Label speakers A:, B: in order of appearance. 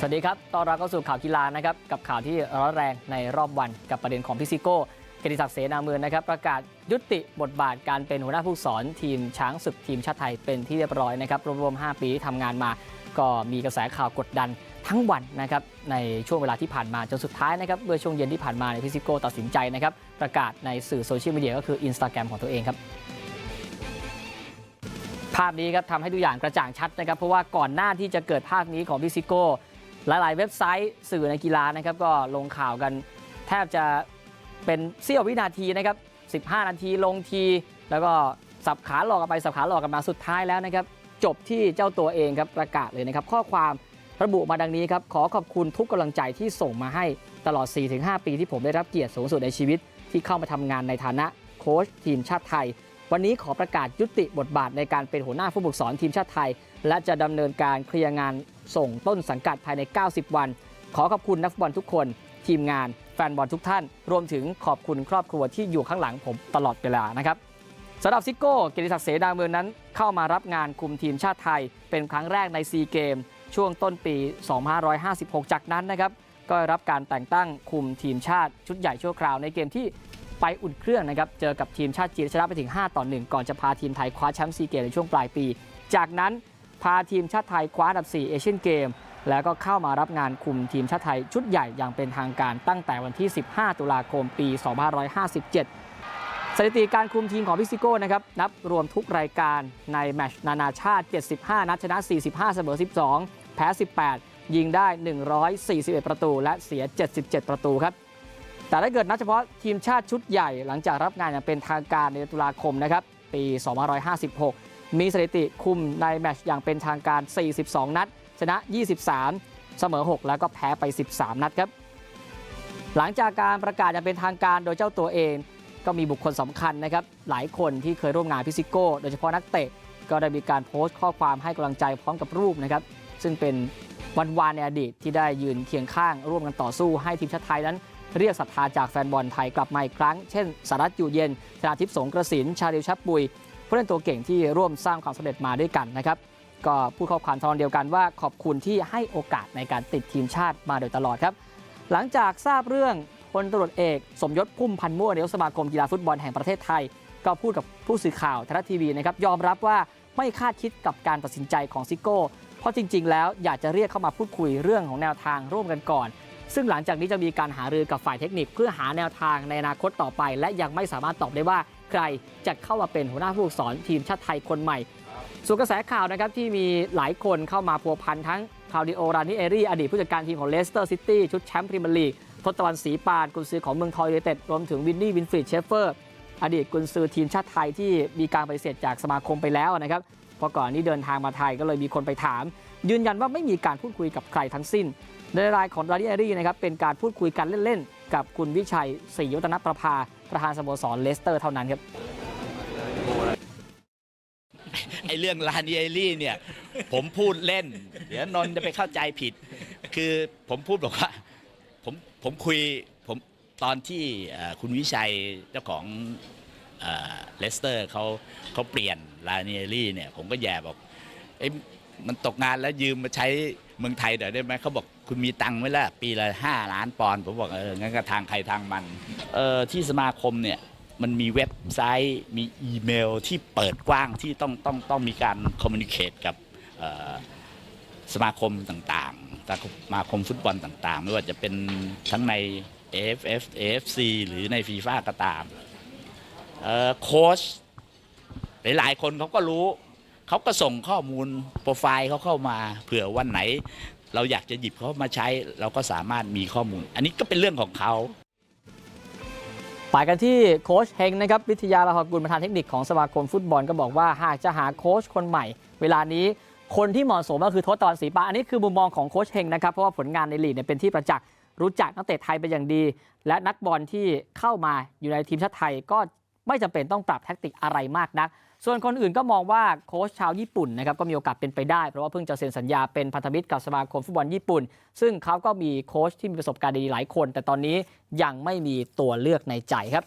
A: สวัสดีครับตอนรับเข้าสู่ข่าวกีฬานะครับ กับข่าวที่ร้อนแรงในรอบวันกับประเด็นของพิซิโก้เกียรติศักดิ์เสนาเมืองนะครับ ประกาศยุติบทบาทการเป็นหัวหน้าผู้สอนทีมช้างศึกทีมชาติไทยเป็นที่เรียบร้อยนะครับ รวมๆ 5 ปีที่ทำงานมา ก็มีกระแสข่าวกดดันทั้งวันนะครับในช่วงเวลาที่ผ่านมาจนสุดท้ายนะครับเมื่อช่วงเย็นที่ผ่านมาในพิซิโก้ตัดสินใจนะครับประกาศในสื่อโซเชียลมีเดียก็คืออินสตาแกรมของตัวเองครับภาพนี้ครับทำให้ดูอย่างกระจ่างชัดนะครับเพราะว่าก่อนหน้าที่จะเกิดภาพนี้ของพิซิโก้ หลายๆเว็บไซต์สื่อในกีฬานะครับก็ลงข่าวกันแทบจะเป็นเสี้ยววินาทีนะครับ15 นาทีลงที แล้วก็สับขาหลอกกันไปสับขาหลอกกันมาสุดท้ายแล้วนะครับ จบที่เจ้าตัวเองครับประกาศเลยนะครับ ข้อความระบุมาดังนี้ครับ ขอขอบคุณทุกกำลังใจที่ส่งมาให้ตลอด 4-5 ปีที่ผมได้รับเกียรติสูงสุดในชีวิต ที่เข้ามาทำงานในฐานะโค้ชทีมชาติไทย วันนี้ขอประกาศยุติบทบาทในการเป็นหัวหน้าผู้ฝึกสอนทีมชาติไทย และจะดำเนินการเคลียร์งานส่งต้นสังกัดภายใน 90 วัน ขอขอบคุณนักฟุตบอลทุกคน ทีมงานแฟนบอลทุกท่าน รวมถึงขอบคุณครอบครัวที่อยู่ข้างหลังผมตลอดเวลานะครับสำหรับซิโก้เกียรติศักดิ์เสนาเมืองนั้น เข้ามารับงานคุมทีมชาติไทย เป็นครั้งแรกในซีเกม ช่วงต้นปี 2556 จากนั้นนะครับก็รับการแต่งตั้งคุมทีมชาติชุดใหญ่ชั่วคราวในเกมที่ ไปอุ่นเครื่องนะครับ เจอกับทีมชาติจีนชนะไปถึง 5 ต่อ 1 ก่อนจะพาทีมไทยคว้าแชมป์ซีเกมในช่วงปลายปี จากนั้นพาทีมชาติไทยคว้าอันดับ 4 เอเชียนเกม แล้วก็เข้ามารับงานคุมทีมชาติไทยชุดใหญ่อย่างเป็นทางการตั้งแต่วันที่ 15 ตุลาคมปี 2557 สถิติการคุมทีมของพิซิโก้นะครับนับรวมทุกรายการในแมตช์นานาชาติ 75 นัดชนะ 45 เสมอ 12 แพ้ 18 ยิงได้ 141 ประตู และเสีย 77 ประตูครับ แต่ถ้าเกิดนับเฉพาะทีมชาติชุดใหญ่หลังจากรับงานอย่างเป็นทางการในตุลาคมนะครับปี 2556 มีสถิติคุมในแมตช์อย่างเป็นทางการ 42 นัด ชนะ 23 เสมอ 6 แล้วก็แพ้ไป 13 นัดครับ หลังจากการประกาศอย่างเป็นทางการโดยเจ้าตัวเอง ก็มีบุคคลสำคัญนะครับ หลายคนที่เคยร่วมงานพิซิโก้ โดยเฉพาะนักเตะ ก็ได้มีการโพสต์ข้อความให้กำลังใจพร้อมกับรูปนะครับ ซึ่งเป็นวันวานในอดีตที่ได้ยืนเคียงข้างร่วมกันต่อสู้ให้ทีมชาติไทยนั้น เรียกศรัทธาจากแฟนบอลไทยกลับมาอีกครั้ง เช่นสารัตอยู่เย็นชนาทิพย์สงกระสินชาดิวชับปุยผู้เล่นตัวเก่งที่ร่วมสร้างความสำเร็จมาด้วยกันนะครับก็พูดข้อความทอนเดียวกันว่าขอบคุณที่ให้โอกาสในการติดทีมชาติมาโดยตลอดครับ หลังจากทราบเรื่องพลตรวจเอก สมยศพุ่มพันธ์ม่วงนายกสมาคมกีฬาฟุตบอลแห่งประเทศไทย ก็พูดกับผู้สื่อข่าวไทยรัฐทีวีนะครับยอมรับว่าไม่คาดคิดกับการตัดสินใจของซิโก้ เพราะจริง ๆ แล้วอยากจะเรียกเข้ามาพูดคุยเรื่องของแนวทางร่วมกันก่อน ซึ่งหลังจากนี้จะมีการหารือกับฝ่ายเทคนิคเพื่อหาแนวทางในอนาคตต่อไป และยังไม่สามารถตอบได้ว่าใครจะเข้ามาเป็นหัวหน้าผู้ฝึกสอนทีมชาติไทยคนใหม่ ส่วนกระแสข่าวนะครับที่มีหลายคนเข้ามาพัวพันทั้งคาร์ดิโอรานิเอรีอดีตผู้จัดการทีมของเลสเตอร์ซิตี้ชุดแชมป์พรีเมียร์ลีกทศตวรรณศรีปานกุนซือของเมืองทอยยูไนเต็ดรวมถึงวินนี่วินฟรีดเชฟเฟอร์ อดีตกุนซือทีมชาติไทยที่มีการปฏิเสธจากสมาคมไปแล้วนะครับ เพราะก่อนนี้เดินทางมาไทยก็เลยมีคนไปถาม ยืนยันว่าไม่มีการพูดคุยกับใครทั้งสิ้น ในรายของรานิเอรี่นะครับเป็นการพูดคุยกันเล่นๆ กับคุณวิชัยศรียุทธนประภา ประธานสโมสรเลสเตอร์เท่านั้นครับ
B: ไอ้เรื่องลานีเอลี่เนี่ย ผมพูดเล่น เดี๋ยวนนทจะไปเข้าใจผิด คือผมพูดบอกว่าผมผมคุยผมตอนที่คุณวิชัยเจ้าของเลสเตอร์เขาเขาเปลี่ยน ลานีเอลี่เนี่ยผมก็แย่บอกเอ้มันตกงานแล้วยืมมาใช้เมืองไทยเดี๋ยวได้ไหมเขาบอกคุณมีตังค์ไหมล่ะ ปีละห้าล้านปอนด์ผมบอกเอองั้นก็ทางใครทางมันเออที่สมาคมเนี่ยมันมีเว็บไซต์มีอีเมลที่เปิดกว้างที่ต้องต้องต้องมีการคอมมูนิเคตกับสมาคมต่างๆ สมาคมฟุตบอลต่างๆ ไม่ว่าจะเป็นทั้งใน AFF AFC หรือในฟีฟ่าก็ตามโค้ช หลายๆคนเขาก็รู้ เขาก็ส่งข้อมูลโปรไฟล์เขาเข้ามาเผื่อวันไหน เราอยากจะหยิบเขามาใช้ เราก็สามารถมีข้อมูล อันนี้ก็เป็นเรื่องของเขา
A: ไปกันที่โค้ชเฮงนะครับวิทยาลาหกุลประธานเทคนิคของสมาคมฟุตบอลก็บอกว่าหากจะหาโค้ชคนใหม่ เวลานี้คนที่เหมาะสมก็คือทศตวรรณศรีปาอันนี้คือมุมมองของโค้ชเฮงนะครับเพราะว่าผลงานในลีกเนี่ยเป็นที่ประจักษ์รู้จักนักเตะไทยเป็นอย่างดี และนักบอลที่เข้ามาอยู่ในทีมชาติไทยก็ไม่จำเป็นต้องปรับแท็กติกอะไรมากนัก ส่วนคนอื่นก็มองว่าโค้ชชาวญี่ปุ่นนะครับก็มีโอกาสเป็นไปได้ เพราะว่าเพิ่งจะเซ็นสัญญาเป็นพันธมิตรกับสมาคมฟุตบอลญี่ปุ่น ซึ่งเขาก็มีโค้ชที่มีประสบการณ์ดีหลายคน แต่ตอนนี้ยังไม่มีตัวเลือกในใจครับ